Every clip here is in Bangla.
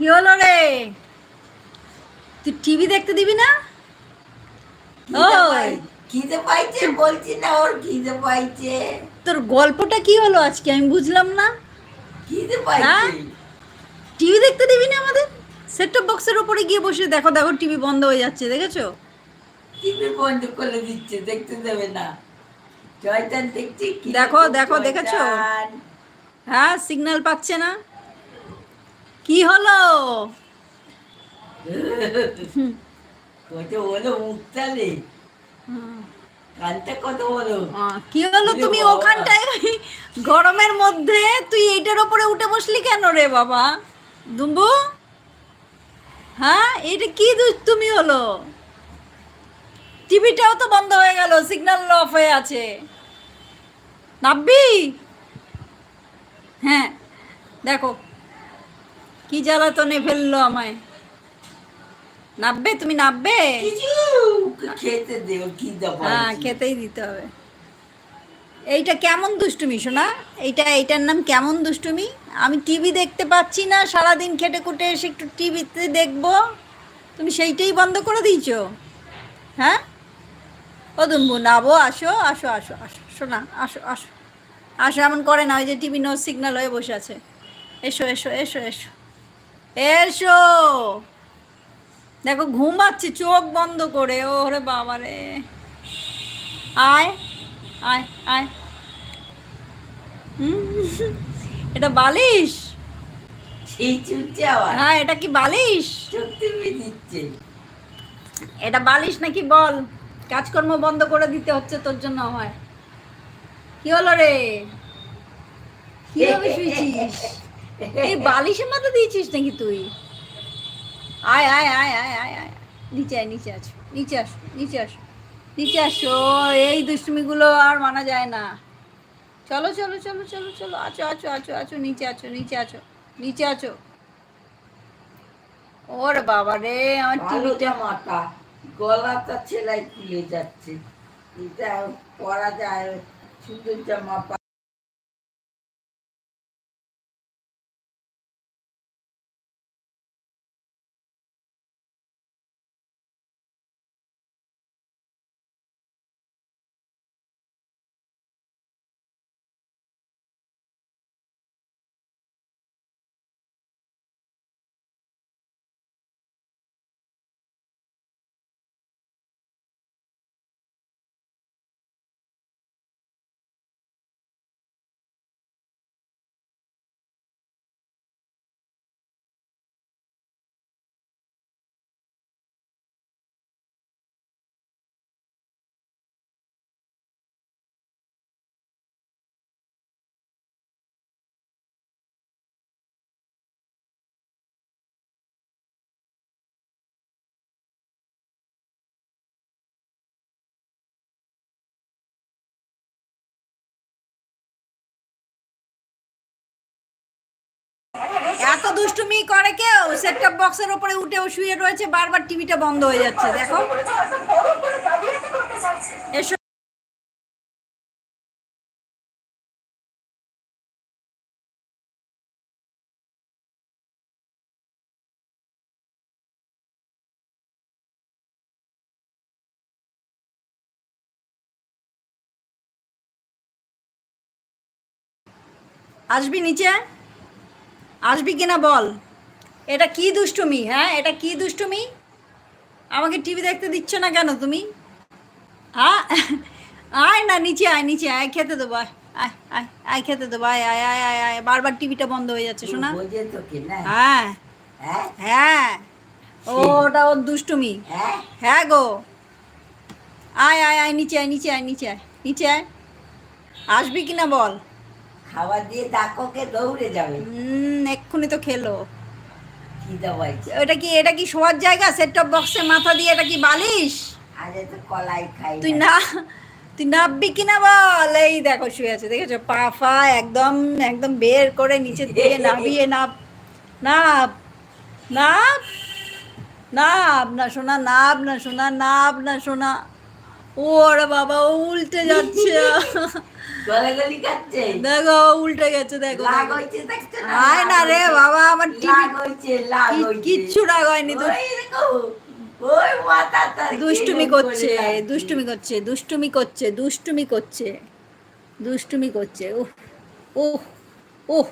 কি হলো রে? তুই টিভি দেখতে দিবি না? খিদে পাইছে বলছি না ওর খিদে পাইছে? তোর গল্পটা কি হলো আজকে? আমি বুঝলাম না। খিদে হ্যাঁ? পাইছে? টিভি দেখতে দিবি না আমাদের? সেট টপ বক্সের উপরে গিয়ে বসে দেখো দেখো টিভি বন্ধ হয়ে যাচ্ছে দেখেছ? টিভি বন্ধ করে দিচ্ছে দেখতে দেবে না। জয়তান দেখছি দেখো, দেখো, দেখেছ? হ্যাঁ সিগন্যাল পাচ্ছে না। কি হলো? কি হলো তুমি ওখানটায়? গরমের মধ্যে তুই এইটার ওপরে উঠে বসলি কেন রে বাবা? দুম্বু? হ্যাঁ এটা কি তুমি হলো? টিভিটাও তো বন্ধ হয়ে গেল সিগন্যাল অফ হয়ে আছে। নাববি? হ্যাঁ দেখো কি জ্বালাতনে ফেলল আমায়। নাববে? তুমি নাববে? খেতে দেও খিদে হ্যাঁ খেতেই দিতে হবে। এইটা কেমন দুষ্টুমি শোনা এইটা এইটার নাম কেমন দুষ্টুমি? আমি টিভি দেখতে পাচ্ছি না সারাদিন খেটে খুটে এসে একটু টিভিতে দেখব। তুমি সেইটাই বন্ধ করে দিয়েছ? হ্যাঁ? ও দুম্বু নাবো আসো আসো আসো আসো শোনা আসো আসো। আসো এমন করে না ওই যে টিভি নো সিগন্যাল হয়ে বসে আছে। এসো এসো এসো এসো। এসো! দেখো ঘুমাচ্ছে চোখ বন্ধ করে। ওরে বাবা রে। আয় আয় আয়। হুম, এটা বালিশ? হ্যাঁ এটা কি বালিশ? এটা বালিশ নাকি বল? কাজকর্ম বন্ধ করে দিতে হচ্ছে তোর জন্য হয় কি হলো রে? কীভাবে শুয়েছিস? এই বালিশের মাথা দিয়েছিস নাকি তুই? আয় আয় আয় আয় আয় আয়। নিচে আয় নিচে আছো নিচে আসো নিচে আসো নিচে আসো। এই দুষ্টুমিগুলো আর মানা যায় না। চলো চলো চলো চলো চলো। আছো আছো আছো আছো নিচে আছো নিচে আছো নিচে আছো। ওরে বাবা রে আমার টিভিটা জামাটা গলাটা ছেলাই খুলে যাচ্ছে। এটা পরা যায় 亲亲家妈吧 দুষ্টুমি করে কেউ? সেট টপ বক্সের উপরে উঠে শুয়ে রয়েছে, বারবার টিভিটা বন্ধ হয়ে যাচ্ছে, দেখো। আসবি নিচে? আসবি কিনা বল এটা কি দুষ্টুমি হ্যাঁ এটা কি দুষ্টুমি আমাকে টিভি দেখতে দিচ্ছ না কেন তুমি হ্যাঁ আয় না নিচে আয় নিচে আয় খেতে দেবো আয় আয় আয় আয় খেতে দেবো আয় আয় আয় আয় আয় বারবার টিভিটা বন্ধ হয়ে যাচ্ছে শোনা হ্যাঁ হ্যাঁ ও ওটা ওর দুষ্টুমি হ্যাঁ হ্যাঁ গো আয় আয় আয় নিচে আয় নিচে আয় নিচে আয় নিচে আয় আসবি কিনা বল খাবার দিয়ে ডাকোকে দৌড়ে যাবে। হুম এক্ষুনি তো খেলো। খিদে পাইছে এটা কি এটা কি শোয়ার জায়গা? সেট টপ বক্সে মাথা দিয়ে এটা কি বালিশ? আজ তো কলাই খাই তুই না। তুই নাববি কিনা বল? এই দেখো শুয়ে আছে দেখেছ? পা ফা একদম একদম বের করে নিচে দিয়ে নাবিয়ে নাব। নাব নাব নাব না শোনা নাব না শোনা নাব না শোনা। ওরে বাবা ও উল্টে যাচ্ছে। গলাগলি দেখো উল্টে গেছে দেখো। দেখছ না? আয় না আমার টিভি লাগ কিচ্ছু রাগ হয়নি দু- ওই মাথা তার দুষ্টুমি করছে দুষ্টুমি করছে দুষ্টুমি করছে দুষ্টুমি করছে দুষ্টুমি করছে। ওহ ওহ ওহ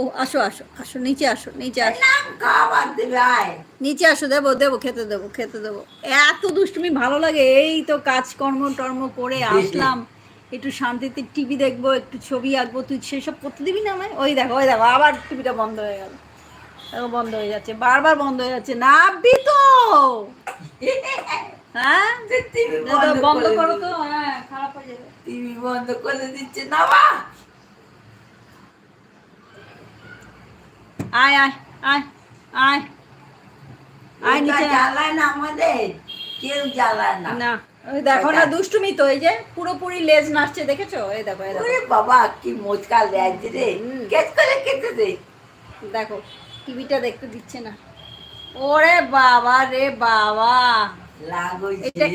ওহ আসো আসো আসো নিচে আসো নিচে আসো। নিচে আসো দেবো দেবো খেতে দেবো খেতে দেবো। এত দুষ্টুমি ভালো লাগে এই তো কাজকর্ম টর্ম করে আসলাম। একটু শান্তিতে টিভি দেখব একটু ছবি আঁকবো তুই সেসব করতে দিবি না আমায়? ওই দেখো ওই দেখো আবার টিভিটা বন্ধ হয়ে গেল। বন্ধ হয়ে যাচ্ছে বারবার বন্ধ হয়ে যাচ্ছে। না আব্বি তো! হ্যাঁ? বন্ধ করো তো হ্যাঁ খারাপ হয়ে যাবে। টিভি বন্ধ করে দিচ্ছে না বা আয় আয় আয় আয়। আয় নিচে। জ্বালায় না আমাদের? কেউ জ্বালায় না। না ওই দেখো না দুষ্টুমি তো এই যে পুরোপুরি লেজ নাচছে দেখেছ? এই দেখো এই দেখো। বাবা কি মোচকা লাগছে রে। কেস করে কেটে দে। দেখো টিভিটা দেখতে দিচ্ছে না। ওরে বাবা রে বাবা। এটা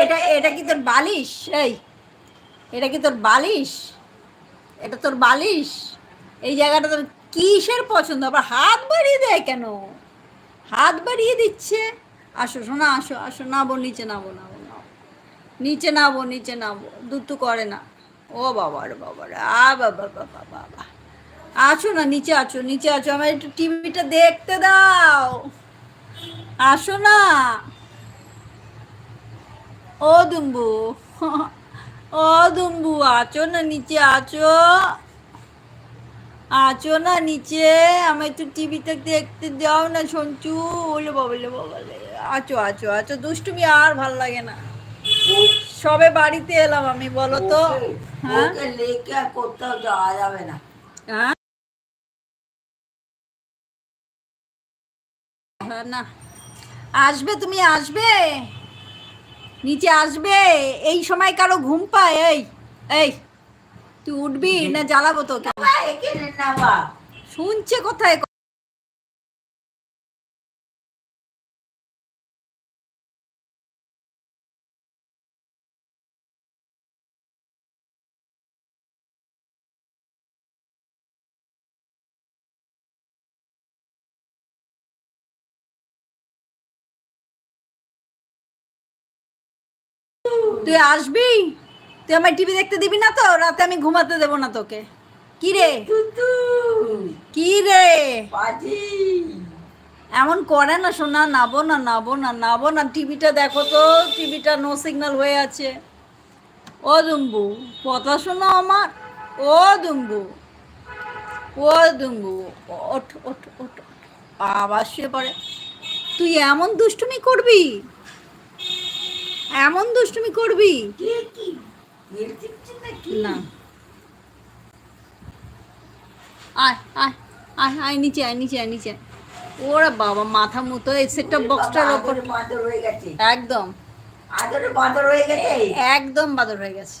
এটা এটা কি তোর বালিশ? এই এটা কি তোর বালিশ? এটা তোর বালিশ? এই জায়গাটা তোর কিসের পছন্দ? আবার হাত বাড়িয়ে দেয় কেন? হাত বাড়িয়ে দিচ্ছে। আসো, শোনা, আসো আসো নাবো নিচে নাবো নাবো নাবো নিচে নাবো নিচে নাবো দুটু করে না। ও বাবা রে বাবা রে, আ বাবা বাবা বাবা আছো না, নিচে আছো নিচে আছো। আমার একটু টিভিটা দেখতে দাও। আসো না। ও দুম্বু ও দুম্বু, আছো না, নিচে আছো? আছো না নিচে? আমি একটু টিভিতে দেখতে দাও না সঞ্চু। বলে বাবলে বাবলে আছো আছো আছো। দুষ্টুমি আর ভালো লাগে না। সবে বাড়িতে এলাম আমি বলো তো। হ্যাঁ? কোথাও যাওয়া যাবে না। হ্যাঁ? হ্যাঁ, না। আসবে তুমি আসবে? নিচে আসবে? এই সময় কারও ঘুম পায়? এই এই। তুই উঠবি না জ্বালাবো তোকে? শুনছে কোথায়? তুই আসবি? তুই আমার টিভি দেখতে দিবি না তো? রাতে আমি ঘুমাতে দেবো না তোকে। কি রে? কি রে? এমন করে না শোনা নাবো না নাবো না নাবো না। টিভিটা দেখো তো টিভিটা নো সিগন্যাল হয়ে আছে। ও দুম্বু কথা শোনো আমার। ও দুম্বু ও দুম্বু ওঠ ওঠ ওঠ ওঠ। আবার শুয়ে পড়ে। তুই এমন দুষ্টুমি করবি? এমন দুষ্টুমি করবি? না। আয় আয় আয় আয় নিচে আয় নিচে আয় নিচে। ওরা বাবা মাথা মতো এই সেটটা বক্সটার ওপর। একদম। আদরে বাঁদর হয়ে গেছে? একদম বাদর হয়ে গেছে।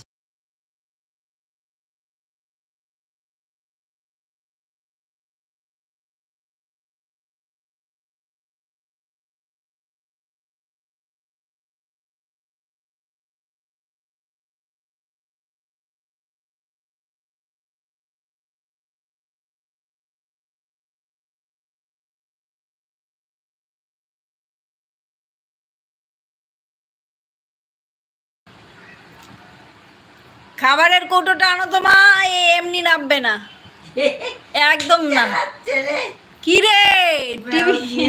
খাবারের কৌটোটা আনো তো মা এমনি নামবে না। একদম না। কি রে? টিভি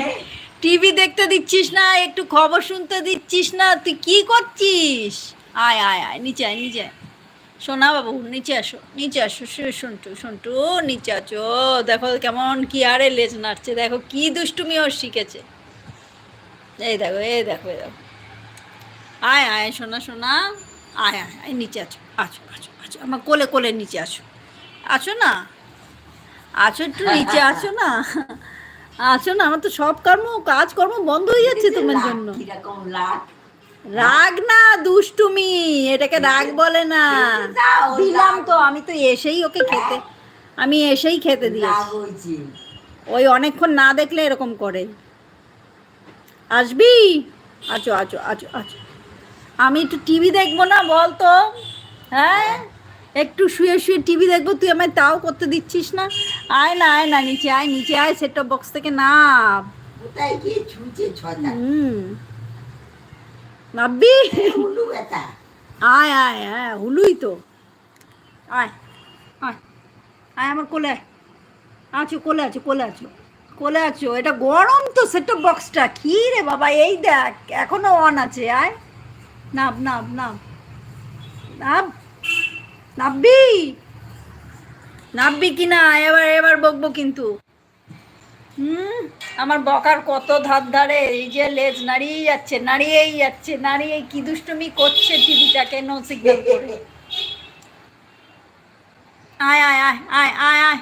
টিভি দেখতে দিচ্ছিস না একটু খবর শুনতে দিচ্ছিস না তুই কি করছিস? আয় আয় আয় নিচে আয় নিচে আয়। সোনা বাবু নিচে আসো নিচে আসো শু- সন্টু সন্টু নিচে আছো। দেখো কেমন কি আরে লেজ নাড়ছে দেখো কি দুষ্টুমি ওর শিখেছে। এই দেখো এই দেখো এই দেখো। আয় আয় সোনা সোনা। আয় আয় আয় নিচে আছো। আছো আছো আছো আমার কোলে কোলে নিচে আসো। আছো না? আছো একটু নিচে আছো না? আছো না আমার তো সব কর্ম কাজকর্ম বন্ধ হয়ে যাচ্ছে তোমার জন্য। রাগ? না দুষ্টুমি এটাকে রাগ বলে না। দিলাম তো আমি তো এসেই ওকে খেতে আমি এসেই খেতে দিয়েছি। ওই অনেকক্ষণ না দেখলে এরকম করে। আসবি? আছো আছো আছো আছো আমি একটু টিভি দেখব না বল তো হ্যাঁ? একটু শুয়ে শুয়ে টিভি দেখব তুই আমায় তাও করতে দিচ্ছিস না? আয় না আয় না নিচে আয় নিচে আয় সেট বক্স থেকে হুম। নাববি আয় আয় আয় হুলুই তো। আয় আয় আয় আমার কোলে। আছো কোলে আছো কোলে আছো কোলে আছো। এটা গরম তো সেট বক্সটা কি রে বাবা এই দেখ এখনও অন আছে। আয় নাব নাব নাব নাব নাববি? নাববি কি না এবার এবার বকবো কিন্তু। হুম, আমার বকার কত ধার ধারে, এই যে লেজ নাড়িয়েই যাচ্ছে নাড়িয়েই যাচ্ছে, নাড়িয়ে কি দুষ্টুমি করছে টিভিটাকে নো সিগন্যাল করে। আয় আয় আয় আয় আয় আয়।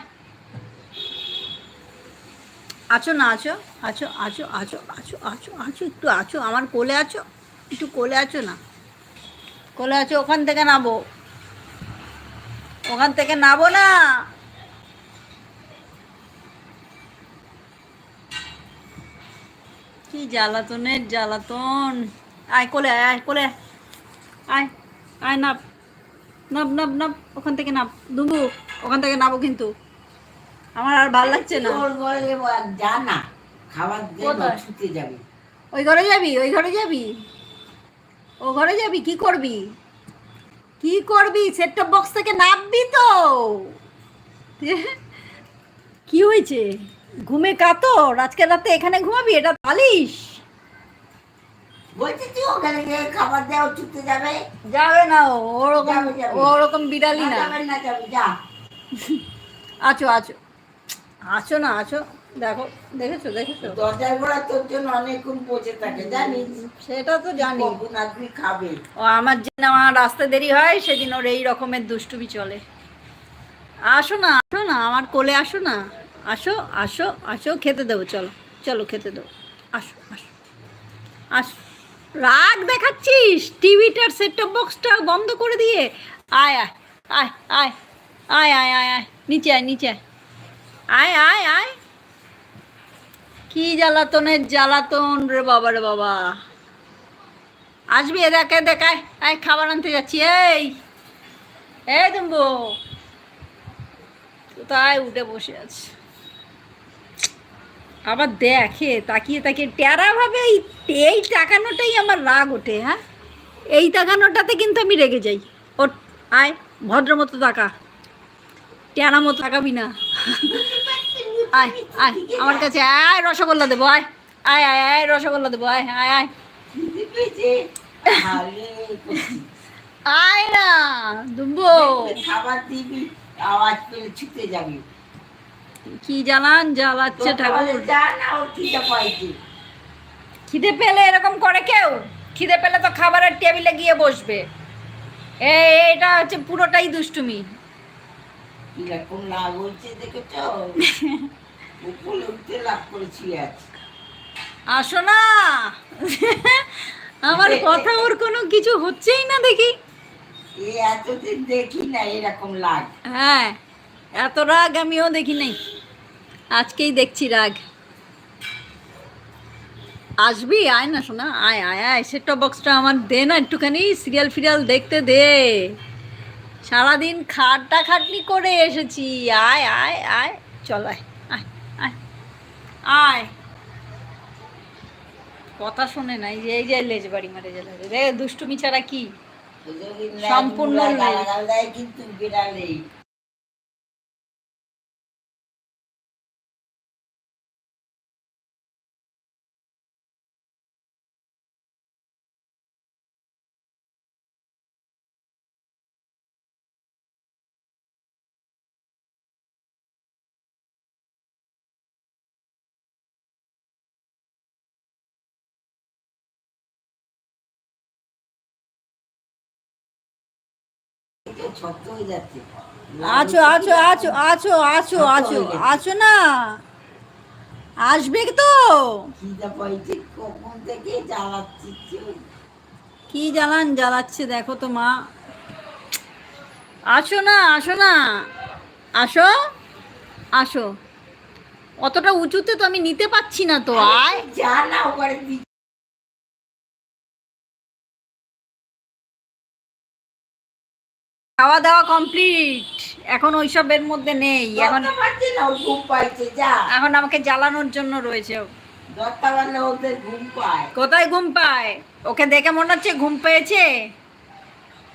আছো না, আছো? আছো আছো আছো আছো আছো আছো, একটু আছো, আমার কোলে আছো? একটু কোলে আছো না? কোলে আছো, ওখান থেকে নাবো ওখান থেকে নাবো না। কি জ্বালাতনের জ্বালাতন? আয় কোলে আয় আয় কোলে। আয়। আয় নাব। নাব নাব নাব। ওখান থেকে নাব। দুবু ওখান থেকে নাবো কিন্তু। আমার আর ভালো লাগছে না। যা না। খাবার ছুটে যাবে। ওই ঘরে যাবি ওই ঘরে যাবি? ও ঘরে যাবি? কি করবি? কি করবি? সেট টপ বক্স থেকে নামবি তো। কি হয়েছে? ঘুমে কাতর? আজকে রাতে এখানে ঘুমাবি? এটা পালিস বলছি তুই ওখানে গিয়ে খাবার দেওয়া যাবে? যাবে না ও ওরকম। ওরকম বিড়ালি না না। যাবে না যাবে যা। আছো আছো। আছো না আছো। দেখো দেখেছ দেখেছ? দরজার গোড়া তোর জন্য অনেকক্ষণ বসে থাকে জানিস? সেটা তো জানি। আসবি খাবে? ও আমার যেদিন আমার রাস্তা দেরি হয় সেদিন ওর এই রকমের দুষ্টুমি চলে। আসো না আসো না আমার কোলে আসো না। আসো আসো আসো খেতে দেবো চলো চলো খেতে দেবো। আসো আসো আসো। রাগ দেখাচ্ছিস? টিভিটার সেট সেটটপ বক্সটা বন্ধ করে দিয়ে। আয় আয় আয় আয় আয় আয় আয় আয় নিচে আয় নিচে আয়। আয় আয় আয়। কি জ্বালাতনের জ্বালাতন রে বাবা রে বাবা। আসবি দেখে দেখায় আয় খাবার আনতে যাচ্ছি, এই এই দুম্বু। কোথায় উঠে বসে আছে? আবার দেখে, তাকিয়ে তাকিয়ে, টেরা ভাবে এই এই তাকানোটাই আমার রাগ ওঠে হ্যাঁ? এই তাকানোটাতে কিন্তু আমি রেগে যাই। ও আয় ভদ্র মতো তাকা। টেরা মতো তাকাবি না। আয় আয়, আমার কাছে আয় রসগোল্লা দেবো, আয় আয় আয় আয়, রসগোল্লা দেবো, আয় আয় আয়। আয় না, দুম্বু। খাবার দিবি আওয়াজ পেলে ছুটে যাবি কি জ্বালান, জ্বালাচ্ছে ঠাকুর। খিদে পেলে এরকম করে কেউ? খিদে পেলে তো খাবারের টেবিলে গিয়ে বসবে। এটা হচ্ছে পুরোটাই দুষ্টুমি। কীরকম লাভ হয়েছে দেখেছ? উপরে উঠতে লাভ করে শুয়ে আছে আসো না। আমার কথা ওর কোনো কিছু হচ্ছেই না দেখি। এ এতদিন দেখি না এরকম লাগ হ্যাঁ এত রাগ আমিও দেখি নাই। আজকেই দেখছি রাগ। আসবি আয় না শোনা আয় আয় আয় সেট বক্সটা আমার দে না একটুখানি সিরিয়াল ফিরিয়াল দেখতে দে। সারাদিন খাটটা খাটনি করে এসেছি। আয় আয় আয়। চল আয় আয় আয়। আয়। কথা শোনে নাই এই যে এই যে লেজ বাড়ি মারে গেলে রে। দুষ্টুমি ছাড়া কি? সম্পূর্ণ কিন্তু বিড়ালেই ছত্র হয়ে যাচ্ছে। আছো আছো আছো আছো আছো আছো আছো না? আসবে তো? কখন থেকে জ্বালাচ্ছি কি জ্বালান? জ্বালাচ্ছে দেখো তো মা। আসো না আসো না। আসো আসো। অতটা উঁচুতে তো আমি নিতে পাচ্ছি না তো আয়। যা না ওখানে খাওয়া দাওয়া কমপ্লিট এখন ওইসবের মধ্যে নেই। এখন ঘুম পাইছে যা। এখন আমাকে জ্বালানোর জন্য রয়েছে কোথায় ঘুম পায়? ওকে দেখে মনে হচ্ছে ঘুম পেয়েছে।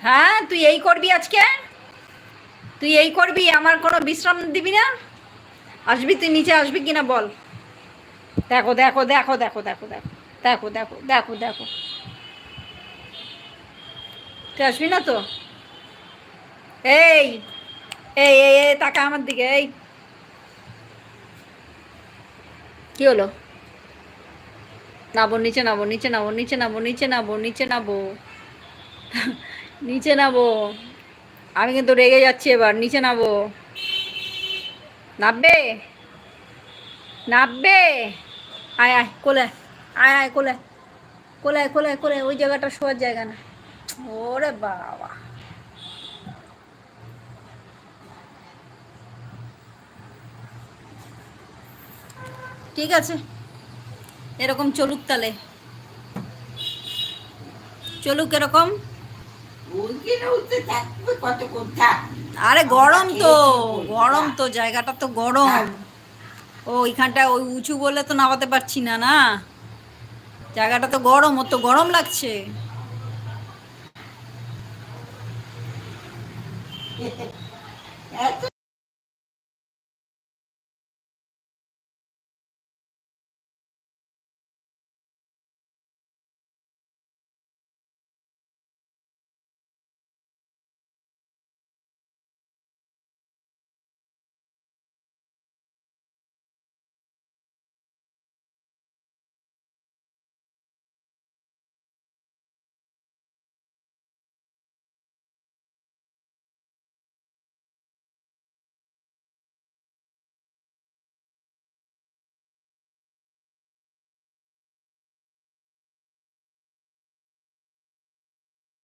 হ্যাঁ তুই এই করবি আজকে? তুই এই করবি? আমার কোনো বিশ্রাম দিবি না? আসবি তুই নিচে আসবি কিনা বল। দেখো দেখো দেখো দেখো দেখো দেখো দেখো দেখো দেখো দেখো। তুই আসবি না তো? এই এই এই এই, তাকা আমার দিকে, এই। কি হলো? নাবো, নিচে নাবো নিচে নাবো নিচে নাবো নিচে নাবো নিচে নাবো। নিচে নাবো। আমি কিন্তু রেগে যাচ্ছি এবার, নিচে নাবো। নাববে? নাববে? আয় আয়, কোলে, আয় আয়, কোলে। কোলে কোলে কোলে, ওই জায়গাটা শোয়ার জায়গা না। ওরে বাবা। ঠিক আছে। এরকম চলুক তালে চলুক এরকম। আরে গরম তো গরম তো, জায়গাটা তো গরম। ও ওইখানটা ওই উঁচু বলে তো নামাতে পারছি না না? জায়গাটা তো গরম, ওর তো গরম লাগছে।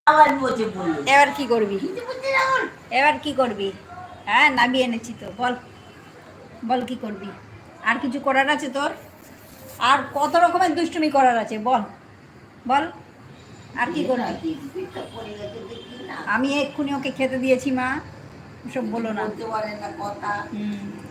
আবার বসে বলল। এবার কি করবি? এবার কি করবি? হ্যাঁ নামিয়ে এনেছি তো বল। বল কি করবি? আর কিছু করার আছে তোর? আর কত রকমের দুষ্টুমি করার আছে বল। বল আর কি করবি? আমি এক্ষুনি ওকে খেতে দিয়েছি মা। সব বলো না। না কথা। হুম।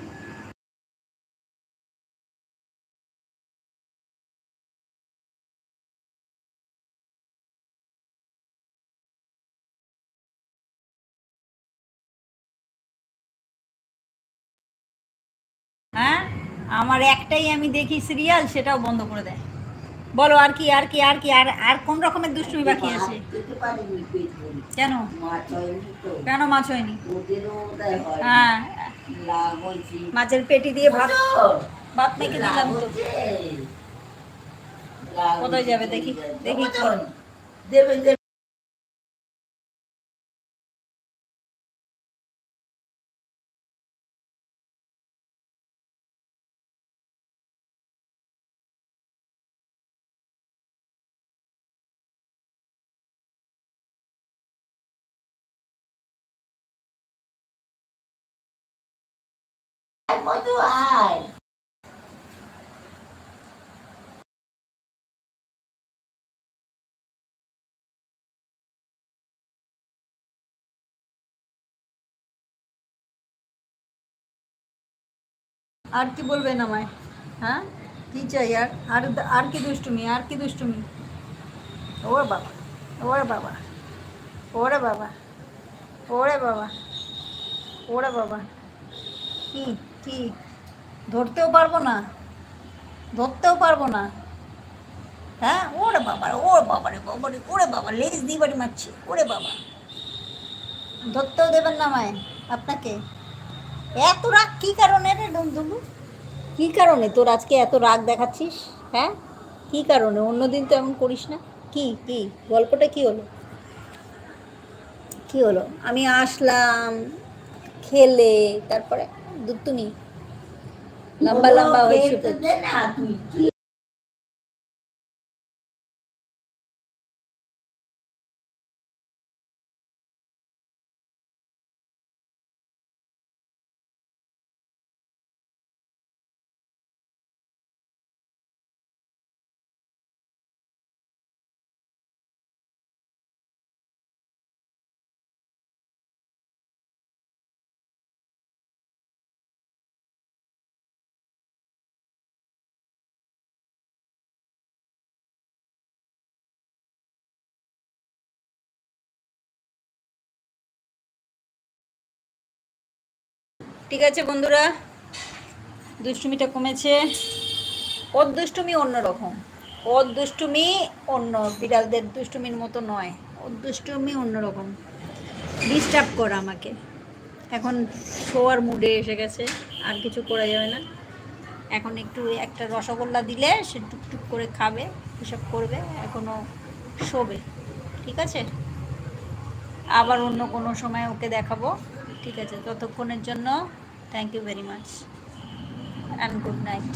হ্যাঁ? আমার একটাই আমি দেখি সিরিয়াল সেটাও বন্ধ করে দেয়। বলো আর কি আর কি আর কি আর আর কোন রকমের দুষ্টুমি বাকি আছে? কেন? মাছ হয়নি তো। কেন মাছ হয়নি? হয়। মাছের পেটি দিয়ে ভাত ভাত মেখে দিলাম তো। কোথায় যাবে দেখি? দেখি? দেবে কত আয় আর কি বলবেন আমায়? হ্যাঁ? কি চাই আর? আর আর কি দুষ্টুমি? আর কি দুষ্টুমি? ওরে বাবা ওরে বাবা ওরে বাবা ওরে বাবা ওরে বাবা। কি কি? ধরতেও পারব না। ধরতেও পারব না। হ্যাঁ? ওরে বাবা ওরে বাবা রে বাবা রে, ওরে বাবা, লেজ দিয়ে বাড়ি মারছি, ওরে বাবা। ধরতেও দেবেন না মায় আপনাকে। এত রাগ, কি কারণে রে ডুমডুমু? কি কারণে? তোর আজকে এত রাগ দেখাচ্ছিস হ্যাঁ? কি কারণে? অন্যদিন তো এমন করিস না। কি কি? গল্পটা কি হলো? কি হলো? আমি আসলাম, খেলে, তারপরে? దుత్తుని లంబ లంబ వైపు ঠিক আছে বন্ধুরা, দুষ্টুমিটা কমেছে। ওর দুষ্টুমি অন্যরকম ওর দুষ্টুমি অন্য, বিড়ালদের দুষ্টুমির মতো নয়। ওর দুষ্টুমি অন্যরকম ডিস্টার্ব করা আমাকে। এখন শোয়ার মুডে এসে গেছে, আর কিছু করা যাবে না। এখন একটু একটা রসগোল্লা দিলে সে টুকটুক করে খাবে, এসব করবে এখনও শোবে। ঠিক আছে? আবার অন্য কোনো সময় ওকে দেখাবো। ঠিক আছে ততক্ষণের জন্য thank you very much and good night